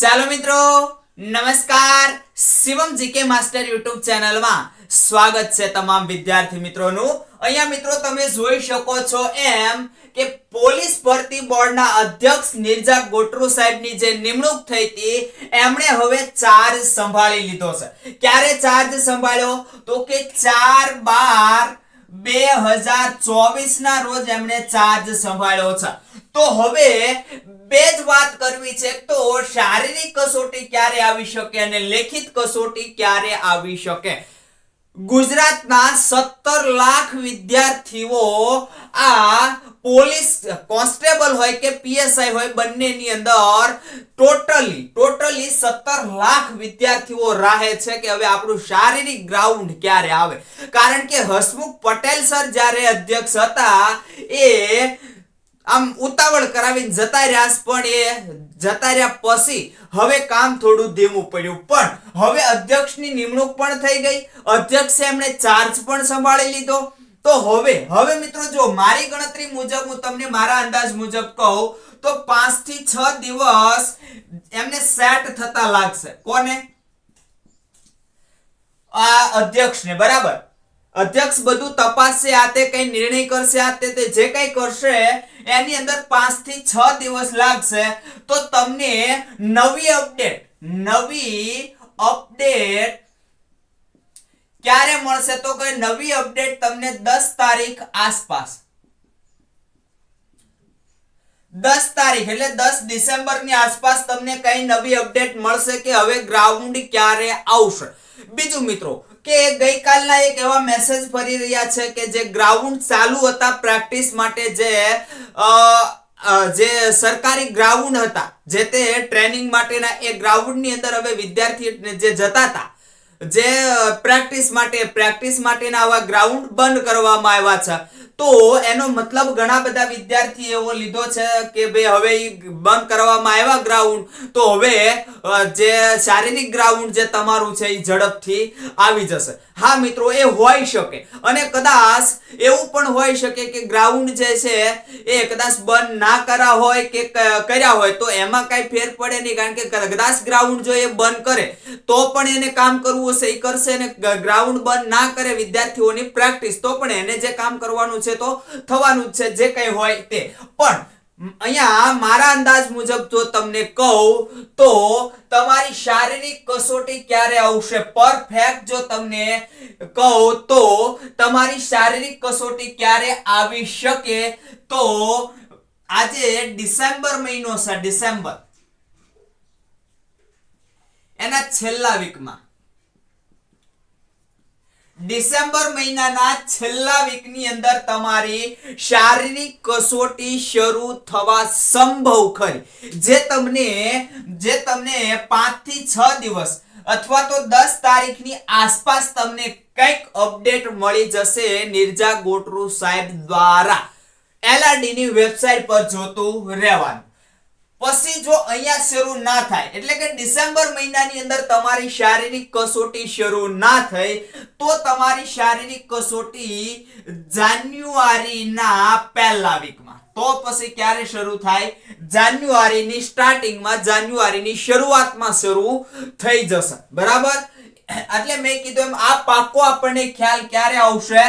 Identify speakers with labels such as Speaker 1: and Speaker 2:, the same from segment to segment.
Speaker 1: ચાલો મિત્રો, નમસ્કાર. શિવમ જીકે માસ્ટર યુટ્યુબ ચેનલમાં સ્વાગત છે તમામ વિદ્યાર્થી મિત્રોનું. અહીંયા મિત્રો તમે જોઈ શકો છો એમ કે પોલીસ ભરતી બોર્ડના અધ્યક્ષ નિર્જા ગોટરુ સાહેબની જે નિમણૂક થઈ હતી, એમણે હવે ચાર્જ સંભાળી લીધો છે. ક્યારે ચાર્જ સંભાળ્યો? તો કે ચાર બાર બે હજાર ચોવીસના રોજ એમણે ચાર્જ સંભાળ્યો છે. તો હવે બે જ વાત કરવી છે તો શારીરિક કસોટી ક્યારે આવી શકે અને લેખિત કસોટી ક્યારે આવી શકે? ગુજરાતના સત્તર લાખ વિદ્યાર્થીઓ આ પોલીસ કોન્સ્ટેબલ હોય કે પીએસઆઈ હોય બંનેની અંદર ટોટલી ટોટલી સત્તર લાખ વિદ્યાર્થીઓ રાહે છે કે હવે આપણું શારીરિક ગ્રાઉન્ડ ક્યારે આવે? કારણ કે હસમુખ પટેલ સર જ્યારે અધ્યક્ષ હતા એ આમ ઉતાવળ કરાવીને જતા રહ્યા પણ એ જતા રહ્યા પછી હવે કામ થોડું ધીમું પડ્યું. પણ હવે અધ્યક્ષની નિમણૂક પણ થઈ ગઈ. અધ્યક્ષે એમણે ચાર્જ પણ સંભાળી લીધો. તો હવે હવે મિત્રો જો મારી ગણતરી મુજબ હું તમને મારા અંદાજ મુજબ કહું, તો પાંચથી છ દિવસ એમને સેટ થતા લાગશે. કોને? આ અધ્યક્ષને, બરાબર? અધ્યક્ષ બધું તપાસશે આ તે કઈ નિર્ણય કરશે, આ તે જે કઈ કરશે, એની અંદર પાંચથી છ દિવસ લાગશે. તો તમને નવી અપડેટ નવી અપડેટ ક્યારે મળશે? તો કે નવી અપડેટ તમને દસ તારીખ આસપાસ. દસ તારીખ, એટલે દસ ડિસેમ્બરની આસપાસ તમને કઈ નવી અપડેટ મળશે કે હવે ગ્રાઉન્ડ ક્યારે આવશે? બીજું મિત્રો કે ગઈકાલના એક એવા મેસેજ ફરી રહ્યા છે કે જે ગ્રાઉન્ડ ચાલુ હતા પ્રેક્ટિસ માટે જે જે સરકારી ગ્રાઉન્ડ હતા, જે તે ટ્રેનિંગ માટેના એ ગ્રાઉન્ડની અંદર હવે વિદ્યાર્થી જે જતા હતા, જે પ્રેક્ટિસ માટે પ્રેક્ટિસ માટેના આવા ગ્રાઉન્ડ બંધ કરવામાં આવ્યા છે. તો એનો મતલબ ઘણા બધા વિદ્યાર્થી એવો લીધો છે કે ભાઈ હવે બંધ કરવામાં આવ્યા ગ્રાઉન્ડ તો હવે જે શારીરિક ગ્રાઉન્ડ જે તમારું છે એ ઝડપથી આવી જશે. હા, મિત્રો, એ હોઈ શકે. અને કદાચ એવું પણ હોઈ શકે કે ગ્રાઉન્ડ જે છે એ કદાચ બંધ ના કર્યા હોય કે કર્યા હોય, તો એમાં કઈ ફેર પડે નહીં, કારણ કે કદાચ ગ્રાઉન્ડ જો એ બંધ કરે, તો પણ એને કામ કરવું હશે એ કરશે ને ગ્રાઉન્ડ બંધ ના કરે વિદ્યાર્થીઓની પ્રેક્ટિસ તો પણ એને જે કામ કરવાનું છે તો થવાનું છે, જે કઈ હોય તે. પણ અહીંયા મારા અંદાજ મુજબ જો તમને કહું તો તમારી શારીરિક કસોટી ક્યારે આવશે? પરફેક્ટ જો તમને કહું તો તમારી શારીરિક કસોટી ક્યારે આવી શકે? તો આજે ડિસેમ્બર મહિનો છે, ડિસેમ્બર. એના છેલ્લા વીકમાં ડિસેમ્બર મહિનાના છેલ્લા વીકની અંદર તમારી શારીરિક કસોટી શરૂ થવા સંભવ ખરી. જે તમને જે તમને પાંચથી છ દિવસ અથવા તો દસ તારીખની આસપાસ તમને કંઈક અપડેટ મળી જશે નિર્જા ગોટરુ સાહેબ દ્વારા. એલઆરડીની વેબસાઇટ પર જોતું રહેવાનું. પછી જો અહીંયા શરૂ ના થાય, એટલે કે ડિસેમ્બર મહિનાની અંદર તમારી શારીરિક કસોટી શરૂ ના થઈ, તો તમારી શારીરિક કસોટી જાન્યુઆરીના પહેલા વીકમાં તો પછી ક્યારે શરૂ થાય? જાન્યુઆરીની સ્ટાર્ટિંગમાં જાન્યુઆરીની શરૂઆતમાં શરૂ થઈ જશે. બરાબર? એટલે મેં કીધું એમ, આ પાકો આપણને ખ્યાલ ક્યારે આવશે?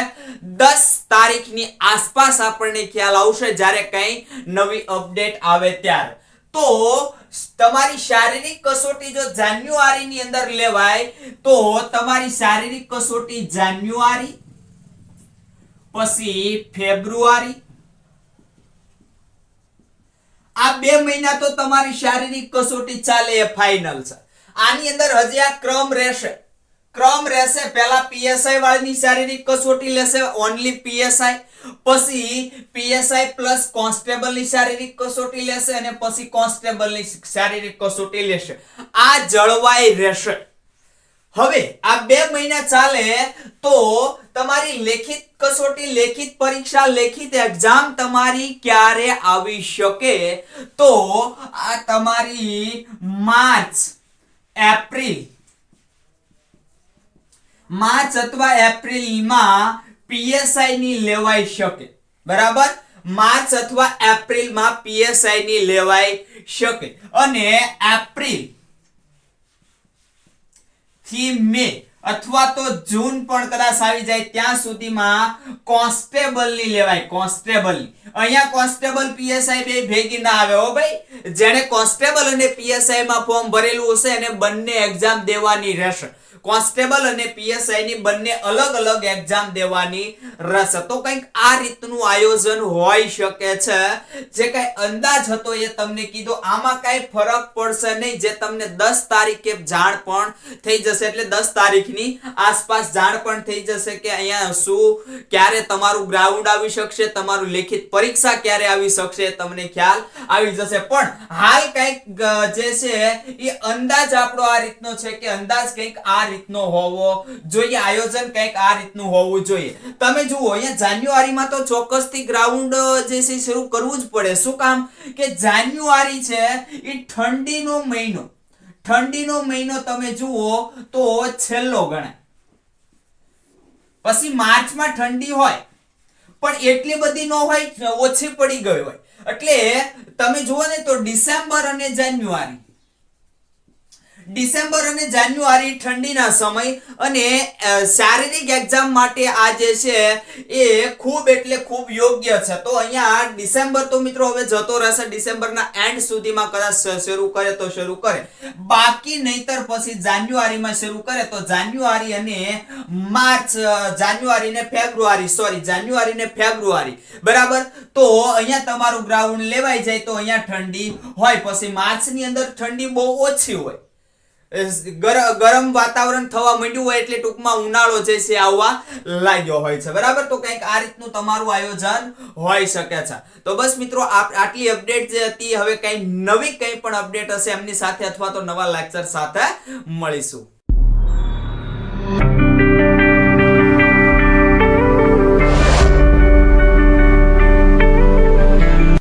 Speaker 1: દસ તારીખની આસપાસ આપણને ખ્યાલ આવશે જ્યારે કંઈ નવી અપડેટ આવે ત્યારે. તો તમારી શારીરિક કસોટી જો જાન્યુઆરીની અંદર લેવાય, તો તમારી શારીરિક કસોટી જાન્યુઆરી, પછી ફેબ્રુઆરી. આ બે મહિના તો તમારી શારીરિક કસોટી ચાલે એ ફાઇનલ છે. આની અંદર હજી આ ક્રમ રહેશે. ક્રમ રહેશે, પહેલા પીએસઆઈ વાળીની શારીરિક કસોટી લેશે ઓનલી પીએસઆઈ પછી પીએસઆઈ પ્લસ કોન્સ્ટેબલની શારીરિક કસોટી લેશે અને પછી કોન્સ્ટેબલની શારીરિક કસોટી લેશે. આ જળવાઈ રહેશે. હવે આ બે મહિના ચાલે તો તમારી લેખિત કસોટી, લેખિત પરીક્ષા, લેખિત એક્ઝામ તમારી ક્યારે આવી શકે? તો આ તમારી માર્ચ, એપ્રિલ. માર્ચ અથવા એપ્રિલમાં પીએસઆઈ ની લેવાઈ શકે. બરાબર? માર્ચ અથવા એપ્રિલમાં પીએસઆઈ ની લેવાઈ શકે. અને એપ્રિલથી મે અથવા તો જૂન પણ કદાચ આવી જાય ત્યાં સુધીમાં કોન્સ્ટેબલની લેવાય કોન્સ્ટેબલની. અહીંયા કોન્સ્ટેબલ પીએસઆઈ બે ભેગી ના આવે હો ભાઈ. જેણે કોન્સ્ટેબલ અને પીએસઆઈ માં ફોર્મ ભરેલું હશે, એને બંને એક્ઝામ દેવાની રહેશે. કોન્સ્ટેબલ અને પીએસઆઈ ની બંને અલગ અલગ એક્ઝામ દેવાની રસ તો કંઈક આ રીતનું આયોજન હોઈ શકે છે. જે કઈ અંદાજ હતો એ તમને કીધો. આમાં કઈ ફરક પડશે નહીં. જે તમને દસ તારીખે જાણ પણ થઈ જશે. એટલે દસ તારીખની આસપાસ જાણ પણ થઈ જશે કે અહીંયા શું, ક્યારે તમારું ગ્રાઉન્ડ આવી શકશે, તમારું લેખિત પરીક્ષા ક્યારે આવી શકશે તમને ખ્યાલ આવી જશે. પણ હાલ કંઈક જે છે એ અંદાજ આપણો આ રીતનો છે કે અંદાજ કંઈક આ રીતનો હોવો જોઈએ, આયોજન કંઈક આ રીતનું હોવું જોઈએ. તમે જુઓ, અહીંયા જાન્યુઆરીમાં તો ચોક્કસથી ગ્રાઉન્ડ જે છે, શરૂ કરવું જ પડે. શું કામ? કે જાન્યુઆરી છે, એ ઠંડીનો મહિનો. ઠંડીનો મહિનો તમે જુઓ તો છેલ્લો ગણાય. પછી માર્ચમાં ઠંડી હોય, પણ એટલી બધી ન હોય, ઓછી પડી ગઈ હોય. એટલે તમે જુઓ ને તો ડિસેમ્બર અને જાન્યુઆરી. ડિસેમ્બર અને જાન્યુઆરી ઠંડીના સમય અને શારીરિક એક્ઝામ માટે આ જે છે એ ખૂબ એટલે ખૂબ યોગ્ય છે. તો અહીંયા ડિસેમ્બર તો મિત્રો હવે જતો રહેશે. ડિસેમ્બરના એન્ડ સુધીમાં કદાચ શરૂ કરે તો શરૂ કરે. બાકી નહીતર પછી જાન્યુઆરીમાં શરૂ કરે તો જાન્યુઆરી અને માર્ચ જાન્યુઆરી ને ફેબ્રુઆરી સોરી જાન્યુઆરી ને ફેબ્રુઆરી. બરાબર? તો અહીંયા તમારું ગ્રાઉન્ડ લેવાઈ જાય તો અહીંયા ઠંડી હોય. પછી માર્ચની અંદર ઠંડી બહુ ઓછી હોય. ગરમ વાતાવરણ થવા માંડ્યું હોય એટલે ટૂંકમાં ઉનાળો જે છે આવવા લાગ્યો હોય છે. બરાબર? તો કંઈક આ રીતનું તમારું આયોજન હોઈ શકે છે. તો બસ મિત્રો આટલી અપડેટ જે હતી, હવે કંઈ નવી કંઈ પણ અપડેટ હશે એમની સાથે અથવા તો નવા લેક્ચર સાથે મળીશું.